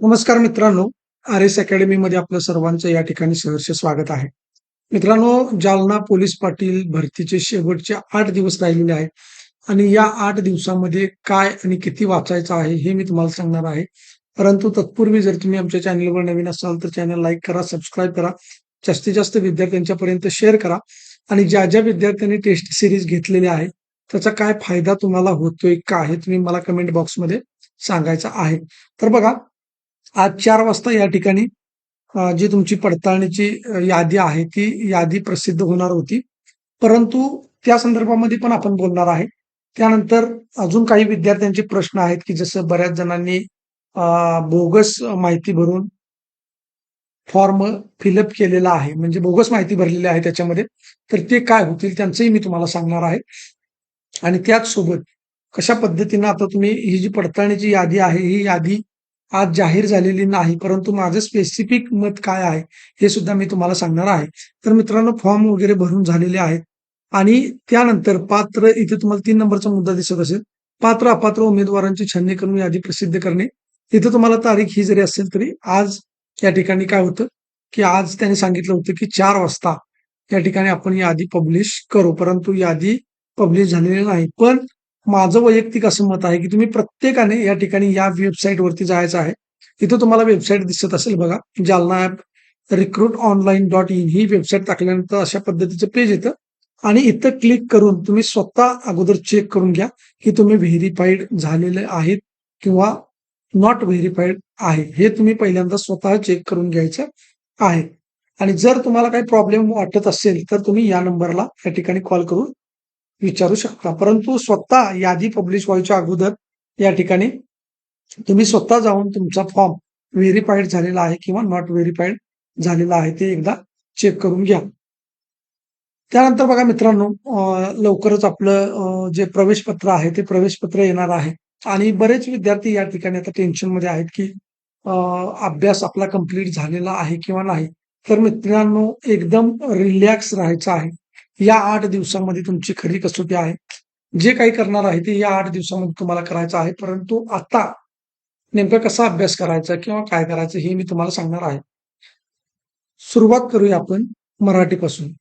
नमस्कार मित्रांनो R S अकॅडमीमध्ये आपलं सर्वांचं या ठिकाणी सहर्ष स्वागत आहे. मित्रांनो जालना पोलीस पाटील भरतीचे शेवटचे आठ दिवस राहिलेले आहेत. आणि या आठ दिवसामध्ये काय आणि किती वाचायचं आहे हे मी तुम्हाला सांगणार आहे. परंतु तत्पूर्वी जर तुम्ही आमच्या चॅनलवर नवीन असाल तर चॅनल लाईक करा सबस्क्राईब करा. जास्तीत जास्त विद्यार्थ्यांच्यापर्यंत शेअर करा. आणि ज्या ज्या विद्यार्थ्यांनी टेस्ट सिरीज घेतलेली आहे त्याचा काय फायदा तुम्हाला होतोय का हे तुम्ही मला कमेंट बॉक्समध्ये सांगायचं आहे. तर बघा आज चार वाजता या ठिकाणी जी तुमची पडताळणीची यादी आहे ती यादी प्रसिद्ध होणार होती. परंतु त्या संदर्भामध्ये पण आपण बोलणार आहे. त्यानंतर अजून काही विद्यार्थ्यांचे प्रश्न आहेत की जसं बऱ्याच जणांनी बोगस माहिती भरून फॉर्म फिलअप केलेला आहे. म्हणजे बोगस माहिती भरलेली आहे त्याच्यामध्ये. तर ते काय होतील त्यांचंही मी तुम्हाला सांगणार आहे. आणि त्याच सोबत कशा पद्धतीनं आता तुम्ही ही जी पडताळणीची यादी आहे ही यादी आज जाहीर झालेली नाही परंतु माझं स्पेसिफिक मत काय आहे हे सुद्धा मी तुम्हाला सांगणार आहे. तर मित्रांनो फॉर्म वगैरे भरून झालेले आहेत. आणि त्यानंतर पात्र इथे तुम्हाला तीन नंबरचा मुद्दा दिसत असेल. पात्र अपात्र उमेदवारांची छाननी करून यादी प्रसिद्ध करणे. इथं तुम्हाला तारीख ही जरी असेल तरी आज या ठिकाणी काय होतं की आज त्यांनी सांगितलं होतं की चार वाजता या ठिकाणी आपण यादी पब्लिश करू. परंतु यादी पब्लिश झालेली नाही. पण माझं वैयक्तिक असं मत आहे की तुम्ही प्रत्येकाने या ठिकाणी या वेबसाईट वरती जायचं आहे. इथं तुम्हाला वेबसाईट दिसत असेल बघा Jalna app recruit online dot in he website टाकल्यानंतर अशा पद्धतीचं पेज येतं. आणि इथं क्लिक करून तुम्ही स्वतः अगोदर चेक करून घ्या की तुम्ही व्हेरीफाईड झालेले आहेत किंवा नॉट व्हेरीफाईड आहे. हे तुम्ही पहिल्यांदा स्वतः चेक करून घ्यायचं आहे. आणि जर तुम्हाला काही प्रॉब्लेम वाटत असेल तर तुम्ही या नंबरला या ठिकाणी कॉल करून विचारू शकता. परंतु स्वतः यादी पब्लिश व्हायच्या अगोदर या ठिकाणी तुम्ही स्वतः जाऊन तुमचा फॉर्म व्हेरीफाईड झालेला आहे किंवा नॉट व्हेरीफाईड झालेला आहे ते एकदा चेक करून घ्या. त्यानंतर बघा मित्रांनो लवकरच आपलं जे प्रवेश पत्र आहे ते प्रवेश पत्र येणार आहे. आणि बरेच विद्यार्थी या ठिकाणी आता टेन्शनमध्ये आहेत की अभ्यास आपला कंप्लीट झालेला आहे किंवा नाही. तर मित्रांनो एकदम रिलॅक्स राहायचं आहे. या आठ दिवसामध्ये तुमची खरी कसोटी आहे. जे काही करणार आहे ते या आठ दिवसामध्ये तुम्हाला करायचं आहे. परंतु आता नेमका कसा अभ्यास करायचा किंवा काय करायचं हे मी तुम्हाला सांगणार आहे. सुरुवात करूया आपण मराठीपासून.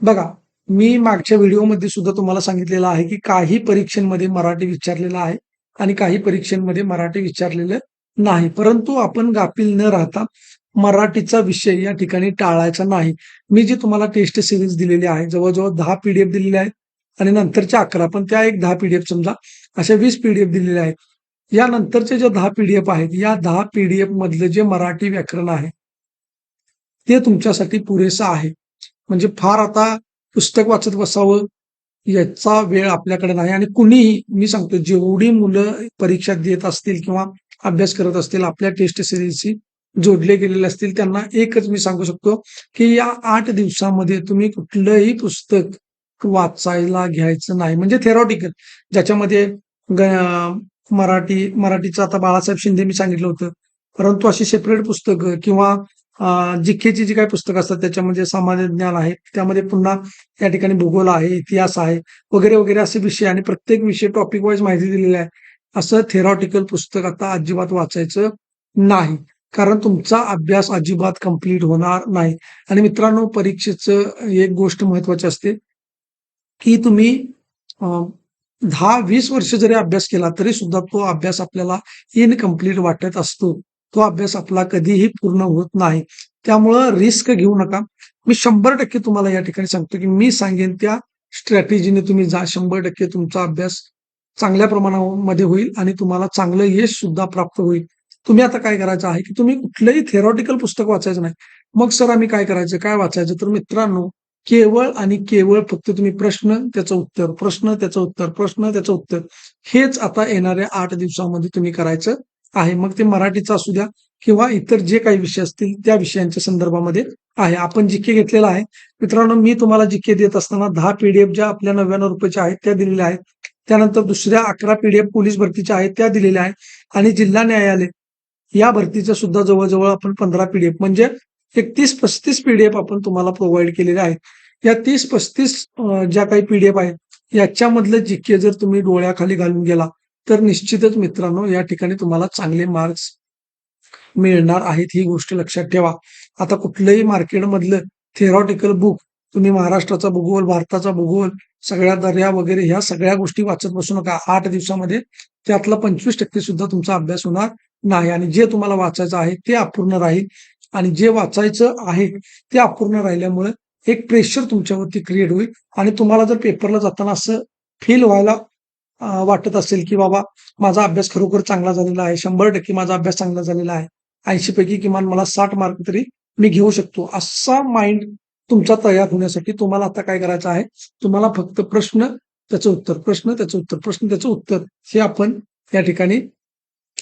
बघा मी मागच्या व्हिडिओमध्ये सुद्धा तुम्हाला सांगितलेलं आहे की काही परीक्षांमध्ये मराठी विचारलेलं आहे आणि काही परीक्षांमध्ये मराठी विचारलेलं नाही. परंतु आपण गाफील न राहता मराठीचा विषय या ठिकाणी टाळायचा नाही. मी जी तुम्हाला टेस्ट सिरीज दिलेली आहे जवळजवळ दहा पीडीएफ दिलेल्या आहेत आणि नंतरच्या अकरा पण त्या एक दहा पीडीएफ समजा अशा वीस पीडीएफ दिलेल्या आहेत. या ज्या दहा पीडीएफ आहेत या दहा पीडीएफ मधलं जे मराठी व्याकरण आहे ते तुमच्यासाठी पुरेसं आहे. म्हणजे फार आता पुस्तक वाचत बसावं याचा वेळ आपल्याकडे नाही आणि कुणीही मी सांगतो जेवढी मुलं परीक्षा देत असतील किंवा अभ्यास करत असतील आपल्या टेस्ट सिरीजची जोडले गेलेले असतील त्यांना एकच मी सांगू शकतो की या आठ दिवसामध्ये तुम्ही कुठलंही पुस्तक वाचायला घ्यायचं नाही. म्हणजे थेरॉटिकल ज्याच्यामध्ये मराठी मराठीचं आता बाळासाहेब शिंदे मी सांगितलं होतं. परंतु अशी सेपरेट पुस्तकं किंवा जिखेची जी काही पुस्तकं असतात त्याच्यामध्ये सामान्य ज्ञान आहे. त्यामध्ये पुन्हा या ठिकाणी भूगोल आहे इतिहास आहे वगैरे वगैरे असे विषय आणि प्रत्येक विषय टॉपिक वाईज माहिती दिलेली आहे. असं थेरॉटिकल पुस्तक आता अजिबात वाचायचं नाही. कारण तुमचा अभ्यास अजिबात कंप्लीट होणार नाही. आणि मित्रांनो परीक्षेचं एक गोष्ट महत्वाची असते की तुम्ही दहा वीस वर्ष जरी अभ्यास केला तरी सुद्धा तो अभ्यास आपल्याला इनकम्प्लीट वाटत असतो. तो अभ्यास आपला कधीही पूर्ण होत नाही. त्यामुळं रिस्क घेऊ नका. मी शंभर टक्के तुम्हाला या ठिकाणी सांगतो की मी सांगेन त्या स्ट्रॅटेजीने तुम्ही जा. शंभर टक्के तुमचा अभ्यास चांगल्या प्रमाणामध्ये होईल आणि तुम्हाला चांगलं यश सुद्धा प्राप्त होईल. तुम्ही आता काय करायचं आहे की तुम्ही कुठलंही थेरॉटिकल पुस्तक वाचायचं नाही. मग सर आम्ही काय करायचं? काय वाचायचं? तर मित्रांनो केवळ आणि केवळ फक्त तुम्ही प्रश्न त्याचं उत्तर प्रश्न त्याचं उत्तर प्रश्न त्याचं उत्तर हेच आता येणाऱ्या आठ दिवसामध्ये तुम्ही करायचं आहे. मग ते मराठीचं असू द्या किंवा इतर जे काही विषय असतील त्या विषयांच्या संदर्भामध्ये आहे. आपण जिके घेतलेला आहे. मित्रांनो मी तुम्हाला जिके देत असताना दहा पीडीएफ ज्या आपल्या नव्याण्णव रुपयाच्या आहेत त्या दिलेल्या आहेत. त्यानंतर दुसऱ्या अकरा पीडीएफ पोलीस भरतीच्या आहेत त्या दिलेल्या आहेत. आणि जिल्हा न्यायालय या भरतीचं सुद्धा जवळजवळ आपण पंधरा पीडीएफ म्हणजे एक तीस पस्तीस पीडीएफ आपण तुम्हाला प्रोव्हाइड केलेले आहेत. या तीस पस्तीस ज्या काही पीडीएफ आहेत याच्यामधलं जिके जर तुम्ही डोळ्याखाली घालून गेला तर निश्चितच मित्रांनो या ठिकाणी तुम्हाला चांगले मार्क्स मिळणार आहेत ही गोष्ट लक्षात ठेवा. आता कुठलंही मार्केटमधलं थेरॉटिकल बुक तुम्ही महाराष्ट्राचा भूगोल भारताचा भूगोल सगळ्या दर्या वगैरे ह्या सगळ्या गोष्टी वाचत बसू नका. आठ दिवसामध्ये त्यातला पंचवीस टक्के सुद्धा तुमचा अभ्यास होणार. नाही. आणि जे तुम्हाला वाचायचं आहे ते अपूर्ण राहील. आणि जे वाचायचं आहे ते अपूर्ण राहिल्यामुळे एक प्रेशर तुमच्यावरती क्रिएट होईल. आणि तुम्हाला जर पेपरला जाताना असं फील व्हायला वाटत असेल की बाबा माझा अभ्यास खरोखर चांगला झालेला आहे. शंभर टक्के माझा अभ्यास चांगला झालेला आहे. ऐंशी पैकी किमान मला साठ मार्क तरी मी घेऊ शकतो. असा माइंड तुमचा तयार होण्यासाठी तुम्हाला आता काय करायचं आहे? तुम्हाला फक्त प्रश्न त्याचं उत्तर प्रश्न त्याचं उत्तर प्रश्न त्याचं उत्तर हे आपण या ठिकाणी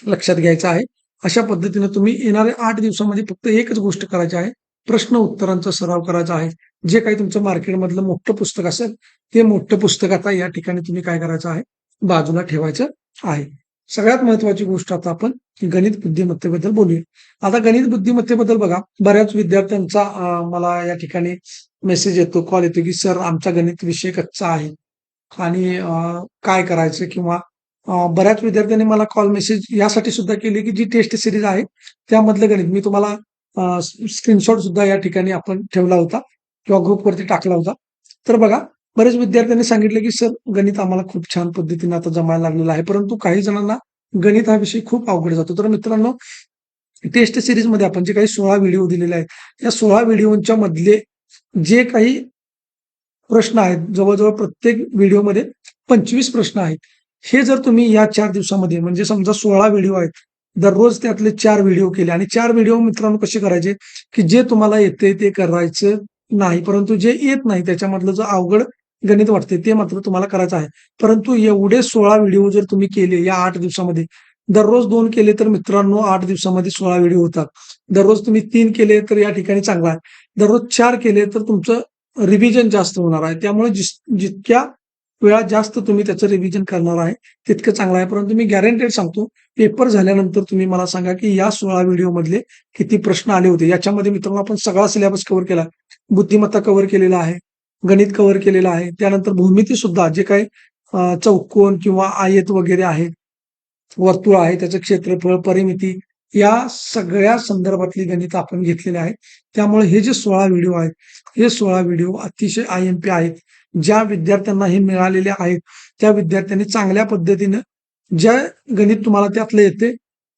लक्षात घ्यायचं आहे. अशा पद्धतीने तुम्ही येणाऱ्या आठ दिवसामध्ये फक्त एकच गोष्ट करायची आहे. प्रश्न उत्तरांचा सराव करायचा आहे. जे काही तुमचं मार्केटमधलं मोठं पुस्तक असेल ते मोठं पुस्तक आता या ठिकाणी तुम्ही काय करायचं आहे? बाजूला ठेवायचं आहे. सगळ्यात महत्वाची गोष्ट आता आपण गणित बुद्धिमत्तेबद्दल बोलूया. आता गणित बुद्धिमत्तेबद्दल बघा. बऱ्याच विद्यार्थ्यांचा मला या ठिकाणी मेसेज येतो कॉल येतो की सर आमचा गणित विषय कच्चा आहे. आणि काय करायचं किंवा बऱ्याच विद्यार्थ्यांनी मला कॉल मेसेज यासाठी सुद्धा केली की जी टेस्ट सिरीज आहे त्यामधलं गणित. मी तुम्हाला स्क्रीनशॉट सुद्धा या ठिकाणी आपण ठेवला होता किंवा ग्रुपवरती टाकला होता. तर बघा बरेच विद्यार्थ्यांनी सांगितलं की सर गणित आम्हाला खूप छान पद्धतीने आता जमायला लागलेलं आहे. परंतु काही जणांना गणित हा विषय खूप अवघड जातो. तर मित्रांनो टेस्ट सिरीजमध्ये आपण जे काही सोळा व्हिडिओ दिलेले आहेत या सोळा व्हिडिओच्या मधले जे काही प्रश्न आहेत जवळजवळ प्रत्येक व्हिडिओमध्ये पंचवीस प्रश्न आहेत. हे जर तुम्ही या चार दिवसामध्ये म्हणजे समजा सोळा व्हिडिओ आहेत दररोज त्यातले चार व्हिडिओ केले आणि चार व्हिडिओ मित्रांनो कसे करायचे की जे तुम्हाला येते ते करायचं नाही परंतु जे येत नाही त्याच्यामधलं जो अवघड गणित वाटते ते मात्र तुम्हाला करायचं आहे. परंतु एवढे सोळा व्हिडिओ जर तुम्ही केले या आठ दिवसामध्ये दररोज दोन केले तर मित्रांनो आठ दिवसामध्ये सोळा व्हिडिओ होतात. दररोज तुम्ही तीन केले तर या ठिकाणी चांगला आहे. दररोज चार केले तर तुमचं रिव्हिजन जास्त होणार आहे. त्यामुळे जिस- जितक्या वेळा जास्त तुम्ही त्याचं रिव्हिजन करणार आहे तितकं चांगलं आहे. परंतु मी गॅरंटेड सांगतो पेपर झाल्यानंतर तुम्ही मला सांगा की या सोळा व्हिडिओमधले किती प्रश्न आले होते. याच्यामध्ये मित्रांनो आपण सगळा सिलेबस कव्हर केला. बुद्धिमत्ता कव्हर केलेला आहे गणित कव्हर केलेलं आहे. त्यानंतर भूमिती सुद्धा जे काही चौकोन किंवा आयत वगैरे आहे वर्तुळ आहे त्याचं क्षेत्रफळ परिमिती या सगळ्या संदर्भातली गणित आपण घेतलेले आहेत त्यामुळे हे जे सोळा व्हिडिओ आहेत हे सोळा व्हिडिओ अतिशय आय एम पी आहेत. ज्या विद्यार्थ्यांना हे मिळालेले आहेत त्या विद्यार्थ्यांनी चांगल्या पद्धतीनं ज्या गणित तुम्हाला त्यातलं येते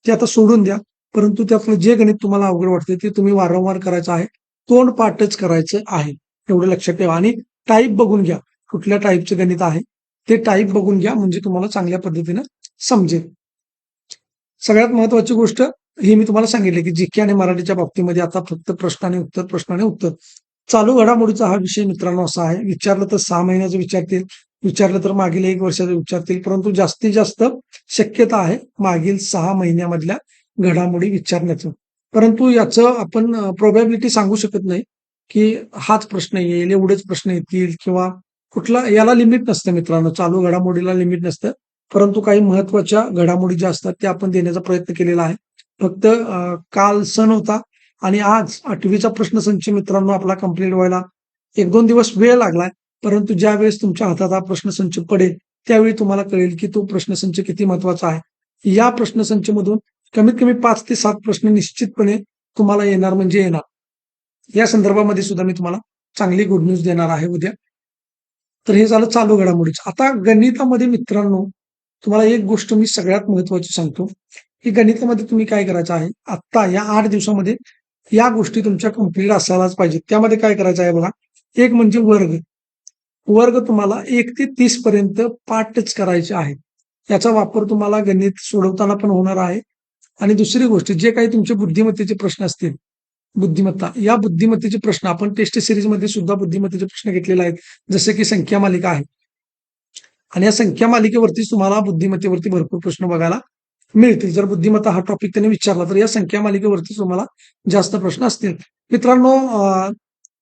ते आता सोडून द्या. परंतु त्यातलं जे गणित तुम्हाला अवघड वाटते ते तुम्ही वारंवार करायचं आहे. तोंड पाठच करायचं आहे. एवढं लक्षात ठेवा. आणि टाईप बघून घ्या. कुठल्या टाईपचं गणित आहे? ते टाईप बघून घ्या. म्हणजे तुम्हाला चांगल्या पद्धतीनं समजेल. सगळ्यात महत्वाची गोष्ट ही मी तुम्हाला सांगितली की जिके आणि मराठीच्या बाबतीमध्ये आता फक्त प्रश्न आणि उत्तर प्रश्न आणि उत्तर. चालू घडामोडीचा हा विषय मित्रांनो असा आहे. विचारलं तर सहा महिन्याचं विचारतील विचारलं तर मागील एक वर्षाचं विचारतील परंतु जास्तीत जास्त शक्यता आहे मागील सहा महिन्यामधल्या घडामोडी विचारण्याचं. परंतु याचं आपण प्रोबॅबिलिटी सांगू शकत नाही की हाच प्रश्न येईल एवढेच प्रश्न येतील किंवा कुठला याला लिमिट नसतं मित्रांनो. चालू घडामोडीला लिमिट नसतं. परंतु काही महत्त्वाच्या घडामोडी ज्या असतात त्या आपण देण्याचा प्रयत्न केलेला आहे. फक्त काल सण होता आणि आज आठवीचा प्रश्नसंच मित्रांनो आपला कंप्लीट व्हायला एक दोन दिवस वेळ लागलाय परंतु ज्या वेळेस तुमच्या हातात हा प्रश्नसंच पडेल त्यावेळी तुम्हाला कळेल की तो प्रश्नसंच किती महत्त्वाचा आहे. या प्रश्नसंच मधून कमीत कमी पाच ते सात प्रश्न निश्चितपणे तुम्हाला येणार म्हणजे येणार. या संदर्भामध्ये सुद्धा मी तुम्हाला चांगली गुड न्यूज देणार आहे उद्या. तर हे झालं चालू घडामोडीच. आता गणितामध्ये मित्रांनो तुम्हाला एक गोष्ट मी सगळ्यात महत्वाची सांगतो की गणितामध्ये तुम्ही काय करायचं आहे आत्ता या आठ दिवसामध्ये या गोष्टी तुमच्या कंप्लीट असायलाच पाहिजेत. त्यामध्ये काय करायचं आहे बघा? एक म्हणजे वर्ग. वर्ग तुम्हाला एक ते तीस पर्यंत पाठच करायचे आहेत. याचा वापर तुम्हाला गणित सोडवताना पण होणार आहे. आणि दुसरी गोष्ट जे काही तुमचे बुद्धिमत्तेचे प्रश्न असतील बुद्धिमत्ता या बुद्धिमत्तेचे प्रश्न आपण टेस्ट सिरीजमध्ये सुद्धा बुद्धिमत्तेचे प्रश्न घेतलेले आहेत. जसे की संख्या मालिका आहे. आणि या संख्या मालिकेवरतीच तुम्हाला बुद्धिमत्तेवरती भरपूर प्रश्न बघायला मिळतील. जर बुद्धिमत्ता हा टॉपिक त्यांनी विचारला तर या संख्या मालिकेवरती तुम्हाला जास्त प्रश्न असतील. मित्रांनो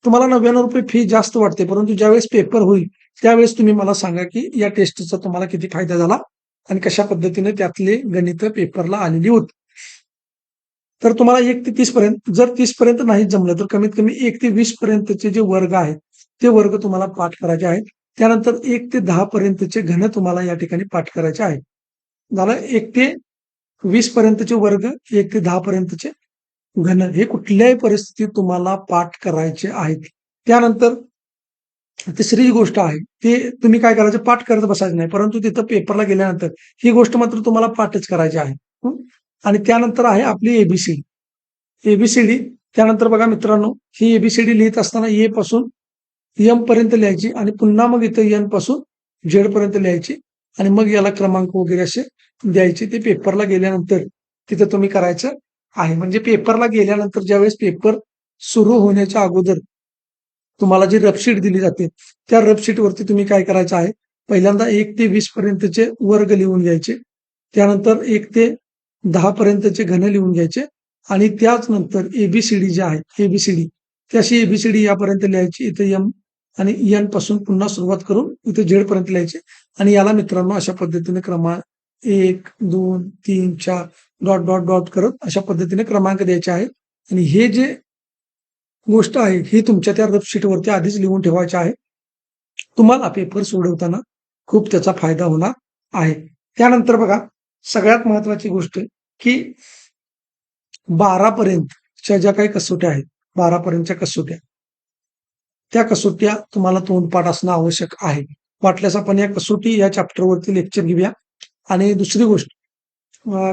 तुम्हाला नव्याण्णव रुपये फी जास्त वाटते परंतु ज्यावेळेस पेपर होईल त्यावेळेस तुम्ही मला सांगा की या टेस्टचा तुम्हाला किती फायदा झाला आणि कशा पद्धतीने त्यातले गणित पेपरला आलेली होती. तर तुम्हाला एक ते तीस पर्यंत जर तीस पर्यंत नाही जमलं तर कमीत कमी एक ते वीस पर्यंतचे जे वर्ग आहेत ते वर्ग तुम्हाला पाठ करायचे आहेत. त्यानंतर एक ते दहा पर्यंतचे घन तुम्हाला या ठिकाणी पाठ करायचे आहेत. झालं एक ते वीस पर्यंतचे वर्ग एक ते दहा पर्यंतचे घन हे कुठल्याही परिस्थितीत तुम्हाला पाठ करायचे आहेत. त्यानंतर तिसरी जी गोष्ट आहे ती तुम्ही काय करायचं पाठ करत बसायचं नाही परंतु तिथं पेपरला गेल्यानंतर ही गोष्ट मात्र तुम्हाला पाठच करायची आहे. आणि त्यानंतर आहे आपली एबीसीडी एबीसीडी त्यानंतर बघा मित्रांनो ही एबीसीडी लिहित असताना ए पासून एम पर्यंत लिहायची आणि पुन्हा मग इथं एनपासून झेड पर्यंत लिहायची आणि मग याला क्रमांक वगैरे असे द्यायचे ते पेपरला गेल्यानंतर तिथं तुम्ही करायचं आहे. म्हणजे पेपरला गेल्यानंतर ज्यावेळेस पेपर सुरू होण्याच्या अगोदर तुम्हाला जी रफशीट दिली जाते त्या रफशीट वरती तुम्ही काय करायचं आहे? पहिल्यांदा एक ते वीस पर्यंतचे वर्ग लिहून घ्यायचे. त्यानंतर एक ते दहा पर्यंतचे घन लिहून घ्यायचे. आणि त्याच नंतर एबीसीडी जे आहे एबीसीडी त्याशी एबीसीडी यापर्यंत लिहायची. इथे एम आणि एनपासून पुन्हा सुरुवात करून इथे झेड पर्यंत लिहायचे. आणि याला मित्रांनो अशा पद्धतीने क्रमांक एक दोन तीन चार डॉट डॉट डॉट करत अशा पद्धतीने क्रमांक द्यायचे आहेत. आणि हे जे गोष्ट आहे ही तुमच्या त्या रफशीटवरती आधीच लिहून ठेवायची आहे. तुम्हाला पेपर सोडवताना खूप त्याचा फायदा होणार आहे. त्यानंतर बघा सगळ्यात महत्वाची गोष्ट की बारा पर्यंतच्या ज्या काही कसोट्या आहेत बारा पर्यंतच्या कसोट्या त्या कसोट्या तुम्हाला तोंडपाठ असणं आवश्यक आहे. वाटल्यास आपण या कसोटी या चॅप्टरवरती लेक्चर घेऊया. आणि दुसरी गोष्ट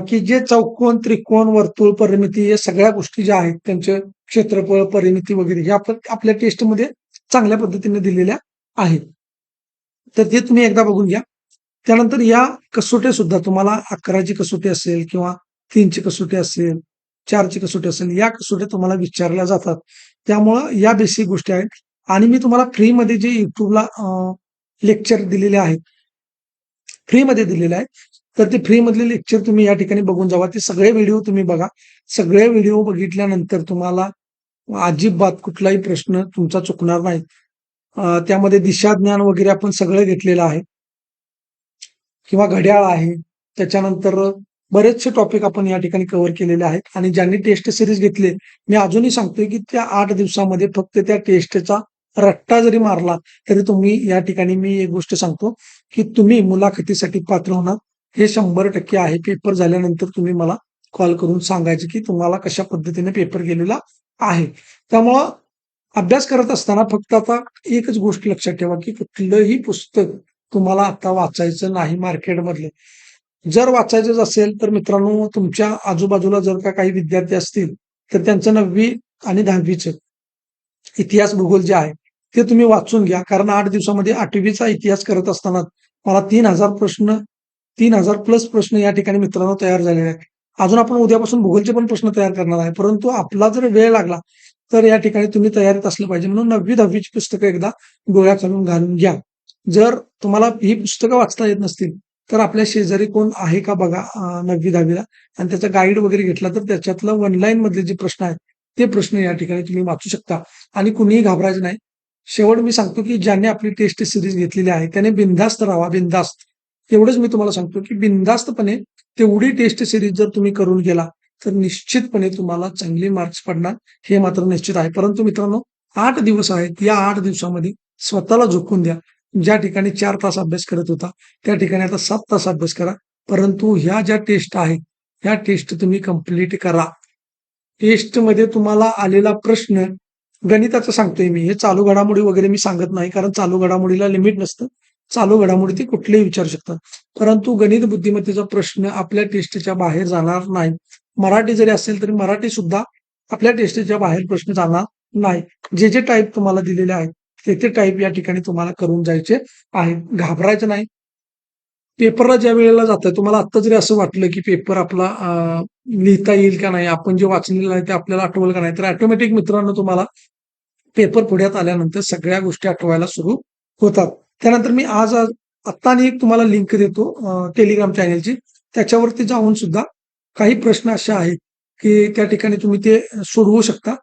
की जे चौकोन त्रिकोण वर्तुळ परिमिती या सगळ्या गोष्टी ज्या आहेत त्यांचे क्षेत्रफळ परिमिती वगैरे हे आपण आपल्या टेस्टमध्ये चांगल्या पद्धतीने दिलेल्या आहेत. तर ते तुम्ही एकदा बघून घ्या. त्यानंतर या कसोट्या सुद्धा तुम्हाला अकराची कसोटी असेल किंवा तीनची कसोटी असेल चारची कसोटी असेल या कसोट्या तुम्हाला विचारल्या जातात. त्यामुळं या बेसिक गोष्टी आहेत. आणि मी तुम्हाला फ्रीमध्ये जे युट्यूबला लेक्चर दिलेले आहेत फ्रीमध्ये दिलेलं आहे. तर ते फ्री मधले लेक्चर तुम्ही या ठिकाणी बघून जावा. ते सगळे व्हिडिओ तुम्ही बघा. सगळे व्हिडिओ बघितल्यानंतर तुम्हाला अजिबात कुठलाही प्रश्न तुमचा चुकणार नाही. त्यामध्ये दिशा ज्ञान वगैरे आपण सगळं घेतलेलं आहे. किंवा घड्याळ आहे. त्याच्यानंतर बरेचसे टॉपिक आपण या ठिकाणी कव्हर केलेले आहेत. आणि ज्यांनी टेस्ट सिरीज घेतले मी अजूनही सांगतोय की त्या आठ दिवसामध्ये फक्त त्या टेस्टचा रट्टा जरी मारला तरी तुम्ही या ठिकाणी मी एक गोष्ट सांगतो की तुम्ही मुलाखतीसाठी पात्र होणार. हे शंभर टक्के आहे. पेपर झाल्यानंतर तुम्ही मला कॉल करून सांगायचे की तुम्हाला कशा पद्धतीने पेपर गेलेला आहे. त्यामुळं अभ्यास करत असताना फक्त आता एकच गोष्ट लक्षात ठेवा की कुठलंही पुस्तक तुम्हाला आता वाचायचं नाही मार्केटमधले. जर वाचायचंच असेल तर मित्रांनो तुमच्या आजूबाजूला जर का काही विद्यार्थी असतील तर त्यांचं नववी आणि दहावीचं इतिहास भूगोल जे आहे ते तुम्ही वाचून घ्या. कारण आठ दिवसामध्ये आठवीचा इतिहास करत असताना मला तीन हजार प्रश्न तीन हजार प्लस प्रश्न या ठिकाणी मित्रांनो तयार झालेले आहेत. अजून आपण उद्यापासून भूगोलचे पण प्रश्न तयार करणार आहे. परंतु आपला जर वेळ लागला तर या ठिकाणी तुम्ही तयारीत असलं पाहिजे. म्हणून नववी दहावीची पुस्तकं एकदा डोळ्या खालून घालून घ्या. जर तुम्हाला ही पुस्तकं वाचता येत नसतील तर आपल्या शेजारी कोण आहे का बघा नववी दहावीला? आणि त्याचा गाईड वगैरे घेतला तर त्याच्यातलं ऑनलाईन मधले जे प्रश्न आहेत ते प्रश्न या ठिकाणी तुम्ही वाचू शकता. आणि कुणीही घाबरायचं नाही. शेवट मी सांगतो की ज्यांनी आपली टेस्ट सिरीज घेतलेली आहे त्याने बिनधास्त राहावा बिनधास्त. एवढंच मी तुम्हाला सांगतो की बिनधास्तपणे तेवढी टेस्ट सिरीज जर तुम्ही करून गेला तर निश्चितपणे तुम्हाला चांगले मार्क्स पडणार हे मात्र निश्चित आहे. परंतु मित्रांनो आठ दिवस आहेत या आठ दिवसामध्ये स्वतःला झोकून द्या. ज्या ठिकाणी चार तास अभ्यास करत होता त्या ठिकाणी आता सात तास अभ्यास करा. परंतु ह्या ज्या टेस्ट आहेत ह्या टेस्ट तुम्ही कंप्लीट करा. टेस्टमध्ये तुम्हाला आलेला प्रश्न गणिताचं सांगतोय मी. हे चालू घडामोडी वगैरे मी सांगत नाही कारण चालू घडामोडीला लिमिट नसतं. चालू घडामोडी ते कुठलेही विचारू शकतात परंतु गणित बुद्धिमत्तेचा प्रश्न आपल्या टेस्टच्या बाहेर जाणार नाही. मराठी जरी असेल तरी मराठी सुद्धा आपल्या टेस्टच्या बाहेर प्रश्न जाणार नाही. जे जे टाईप तुम्हाला दिलेले आहेत ते ते टाईप या ठिकाणी तुम्हाला करून जायचे आहे घाबरायचं नाही. पेपरला ज्या वेळेला जातं तुम्हाला आत्ता जरी असं वाटलं की पेपर आपला लिहिता येईल का नाही आपण जे वाचलेलं आहे ते आपल्याला आठवलं का नाही तर ऑटोमॅटिक मित्रांनो तुम्हाला पेपर पुढ्यात आल्यानंतर सगळ्या गोष्टी आठवायला सुरू होतात. त्यानंतर मी आज आत्ता आणि एक तुम्हाला लिंक देतो टेलिग्राम चॅनेलची त्याच्यावरती जाऊन सुद्धा काही प्रश्न असे आहेत की त्या ठिकाणी तुम्ही ते सोडवू शकता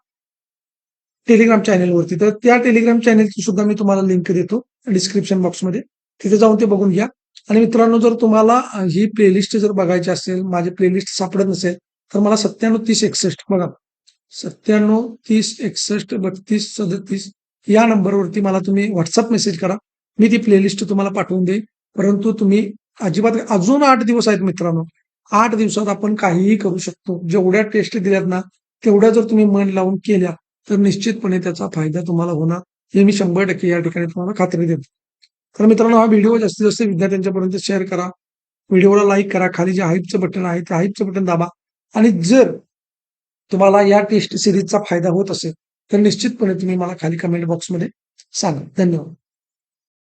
टेलिग्राम चॅनेलवरती तर त्या टेलिग्राम चॅनेलची सुद्धा मी तुम्हाला लिंक देतो डिस्क्रिप्शन बॉक्समध्ये तिथे जाऊन ते बघून घ्या. आणि मित्रांनो जर तुम्हाला ही प्लेलिस्ट जर बघायची असेल माझी प्लेलिस्ट सापडत नसेल तर मला सत्त्याण्णव तीस एकसष्ट बघा. सत्त्याण्णव तीस एकसष्ट बत्तीस सदतीस या नंबरवरती मला तुम्ही व्हॉट्सअप मेसेज करा. मी ती प्लेलिस्ट तुम्हाला पाठवून देईन. परंतु तुम्ही अजिबात अजून आठ दिवस आहेत मित्रांनो. आठ दिवसात आपण काहीही करू शकतो. जेवढ्या टेस्ट दिल्यात ना तेवढ्या जर तुम्ही मन लावून केल्या तर निश्चितपणे त्याचा फायदा तुम्हाला होणार. हे मी शंभर टक्के या ठिकाणी तुम्हाला खात्री देतो. तर मित्रांनो हा व्हिडिओ जास्तीत जास्त विद्यार्थ्यांच्यापर्यंत शेअर करा. व्हिडिओला लाईक करा. खाली जे हाईपचं बटन आहे त्या हाईपचं बटन दाबा. आणि जर तुम्हाला या टेस्ट सिरीजचा फायदा होत असेल तर निश्चितपणे तुम्ही मला खाली कमेंट बॉक्समध्ये सांगा. धन्यवाद.